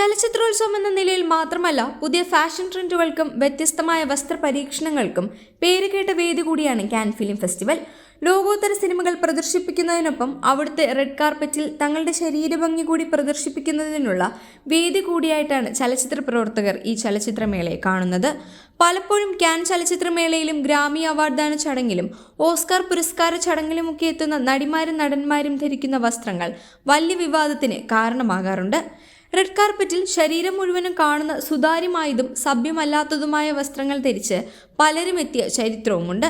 ചലച്ചിത്രോത്സവം എന്ന നിലയിൽ മാത്രമല്ല പുതിയ ഫാഷൻ ട്രെൻഡുകൾക്കും വ്യത്യസ്തമായ വസ്ത്ര പരീക്ഷണങ്ങൾക്കും പേരുകേട്ട വേദി കൂടിയാണ് ക്യാൻ ഫിലിം ഫെസ്റ്റിവൽ. ലോകോത്തര സിനിമകൾ പ്രദർശിപ്പിക്കുന്നതിനൊപ്പം അവിടുത്തെ റെഡ് കാർപ്പറ്റിൽ തങ്ങളുടെ ശരീരഭംഗി കൂടി പ്രദർശിപ്പിക്കുന്നതിനുള്ള വേദി കൂടിയായിട്ടാണ് ചലച്ചിത്ര പ്രവർത്തകർ ഈ ചലച്ചിത്രമേളയെ കാണുന്നത്. പലപ്പോഴും ക്യാൻ ചലച്ചിത്രമേളയിലും ഗ്രാമി അവാർഡ് ദാന ചടങ്ങിലും ഓസ്കാർ പുരസ്കാര ചടങ്ങിലുമൊക്കെ എത്തുന്ന നടിമാരും നടന്മാരും ധരിക്കുന്ന വസ്ത്രങ്ങൾ വലിയ വിവാദത്തിന് കാരണമാകാറുണ്ട്. റെഡ് കാർപ്പറ്റിൽ ശരീരം മുഴുവനും കാണുന്ന സുതാര്യമായതും സഭ്യമല്ലാത്തതുമായ വസ്ത്രങ്ങൾ ധരിച്ച് പലരും എത്തിയ ചരിത്രവുമുണ്ട്.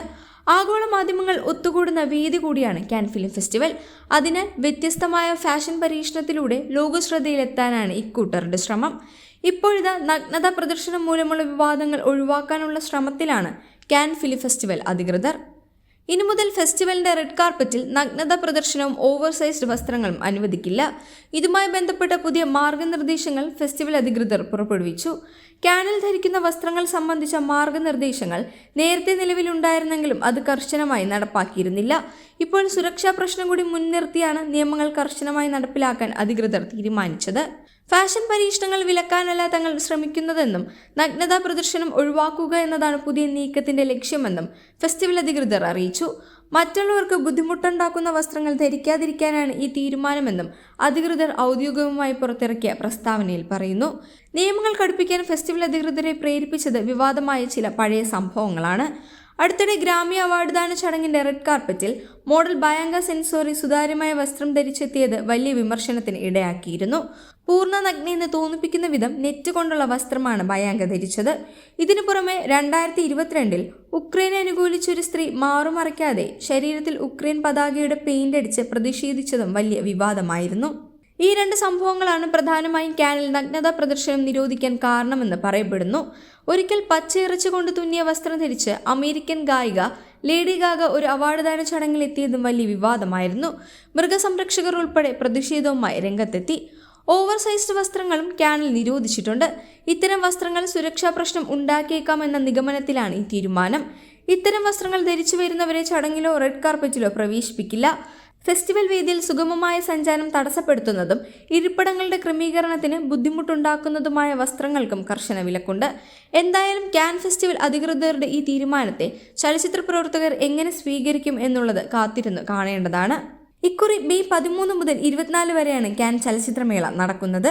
ആഗോള മാധ്യമങ്ങൾ ഒത്തുകൂടുന്ന വേദി കൂടിയാണ് ക്യാൻ ഫിലിം ഫെസ്റ്റിവൽ. അതിനാൽ വ്യത്യസ്തമായ ഫാഷൻ പരീക്ഷണത്തിലൂടെ ലോകശ്രദ്ധയിലെത്താനാണ് ഇക്കൂട്ടറുടെ ശ്രമം. ഇപ്പോഴത്തെ നഗ്നത പ്രദർശനം മൂലമുള്ള വിവാദങ്ങൾ ഒഴിവാക്കാനുള്ള ശ്രമത്തിലാണ് ക്യാൻ ഫിലിം ഫെസ്റ്റിവൽ അധികൃതർ. ഇനി മുതൽ ഫെസ്റ്റിവലിന്റെ റെഡ് കാർപ്പറ്റിൽ നഗ്നത പ്രദർശനവും ഓവർ സൈസ്ഡ് വസ്ത്രങ്ങളും അനുവദിക്കില്ല. ഇതുമായി ബന്ധപ്പെട്ട പുതിയ മാർഗനിർദ്ദേശങ്ങൾ ഫെസ്റ്റിവൽ അധികൃതർ പുറപ്പെടുവിച്ചു. ക്യാനിൽ ധരിക്കുന്ന വസ്ത്രങ്ങൾ സംബന്ധിച്ച മാർഗനിർദ്ദേശങ്ങൾ നേരത്തെ നിലവിലുണ്ടായിരുന്നെങ്കിലും അത് കർശനമായി നടപ്പാക്കിയിരുന്നില്ല. ഇപ്പോൾ സുരക്ഷാ പ്രശ്നം കൂടി മുൻനിർത്തിയാണ് നിയമങ്ങൾ കർശനമായി നടപ്പിലാക്കാൻ അധികൃതർ തീരുമാനിച്ചത്. ഫാഷൻ പരീക്ഷണങ്ങൾ വിലക്കാനല്ല തങ്ങൾ ശ്രമിക്കുന്നതെന്നും നഗ്നതാ പ്രദർശനം ഒഴിവാക്കുക എന്നതാണ് പുതിയ നീക്കത്തിന്റെ ലക്ഷ്യമെന്നും ഫെസ്റ്റിവൽ അധികൃതർ അറിയിച്ചു. മറ്റുള്ളവർക്ക് ബുദ്ധിമുട്ടുണ്ടാക്കുന്ന വസ്ത്രങ്ങൾ ധരിക്കാതിരിക്കാനാണ് ഈ തീരുമാനമെന്നും അധികൃതർ ഔദ്യോഗികമായി പുറത്തിറക്കിയ പ്രസ്താവനയിൽ പറയുന്നു. നിയമങ്ങൾ കടുപ്പിക്കാൻ ഫെസ്റ്റിവൽ അധികൃതരെ പ്രേരിപ്പിച്ചത് വിവാദമായ ചില പഴയ സംഭവങ്ങളാണ്. അടുത്തിടെ ഗ്രാമി അവാർഡ് ദാന ചടങ്ങിന്റെ റെഡ് കാർപ്പറ്റിൽ മോഡൽ ബയാങ്ക സെൻസോറി സുതാര്യമായ വസ്ത്രം ധരിച്ചെത്തിയത് വലിയ വിമർശനത്തിന് ഇടയാക്കിയിരുന്നു. പൂർണ നഗ്നി എന്ന് തോന്നിപ്പിക്കുന്ന വിധം നെറ്റ് കൊണ്ടുള്ള വസ്ത്രമാണ് ബയാങ്ക ധരിച്ചത്. ഇതിനു പുറമെ രണ്ടായിരത്തി ഇരുപത്തിരണ്ടിൽ ഉക്രൈനെ അനുകൂലിച്ചൊരു സ്ത്രീ മാറുമറയ്ക്കാതെ ശരീരത്തിൽ ഉക്രൈൻ പതാകയുടെ പെയിന്റ് അടിച്ച് പ്രതിഷേധിച്ചതും വലിയ വിവാദമായിരുന്നു. ഈ രണ്ട് സംഭവങ്ങളാണ് പ്രധാനമായും ക്യാനിൽ നഗ്നത പ്രദർശനം നിരോധിക്കാൻ കാരണമെന്ന് പറയപ്പെടുന്നു. ഒരിക്കൽ പച്ചയിറച്ചി കൊണ്ട് തുന്നിയ വസ്ത്രം ധരിച്ച് അമേരിക്കൻ ഗായിക ലേഡി ഗാഗ ഒരു അവാർഡ് ദാന ചടങ്ങിൽ എത്തിയതും വലിയ വിവാദമായിരുന്നു. മൃഗസംരക്ഷകർ ഉൾപ്പെടെ പ്രതിഷേധവുമായി രംഗത്തെത്തി. ഓവർ സൈസ്ഡ് വസ്ത്രങ്ങളും ക്യാനിൽ നിരോധിച്ചിട്ടുണ്ട്. ഇത്തരം വസ്ത്രങ്ങൾ സുരക്ഷാ പ്രശ്നം ഉണ്ടാക്കിയേക്കാമെന്ന നിഗമനത്തിലാണ് ഈ തീരുമാനം. ഇത്തരം വസ്ത്രങ്ങൾ ധരിച്ചു വരുന്നവരെ ചടങ്ങിലോ റെഡ് കാർപ്പറ്റിലോ പ്രവേശിപ്പിക്കില്ല. ഫെസ്റ്റിവൽ വേദിയിൽ സുഗമമായ സഞ്ചാരം തടസ്സപ്പെടുത്തുന്നതും ഇരിപ്പിടങ്ങളുടെ ക്രമീകരണത്തിന് ബുദ്ധിമുട്ടുണ്ടാക്കുന്നതുമായ വസ്ത്രങ്ങൾക്കും കർശന വിലക്കുണ്ട്. എന്തായാലും ക്യാൻ ഫെസ്റ്റിവൽ അധികൃതരുടെ ഈ തീരുമാനത്തെ ചലച്ചിത്ര പ്രവർത്തകർ എങ്ങനെ സ്വീകരിക്കും എന്നുള്ളത് കാത്തിരുന്ന് കാണേണ്ടതാണ്. ഇക്കുറി മെയ് പതിമൂന്ന് മുതൽ ഇരുപത്തിനാല് വരെയാണ് ക്യാൻ ചലച്ചിത്രമേള നടക്കുന്നത്.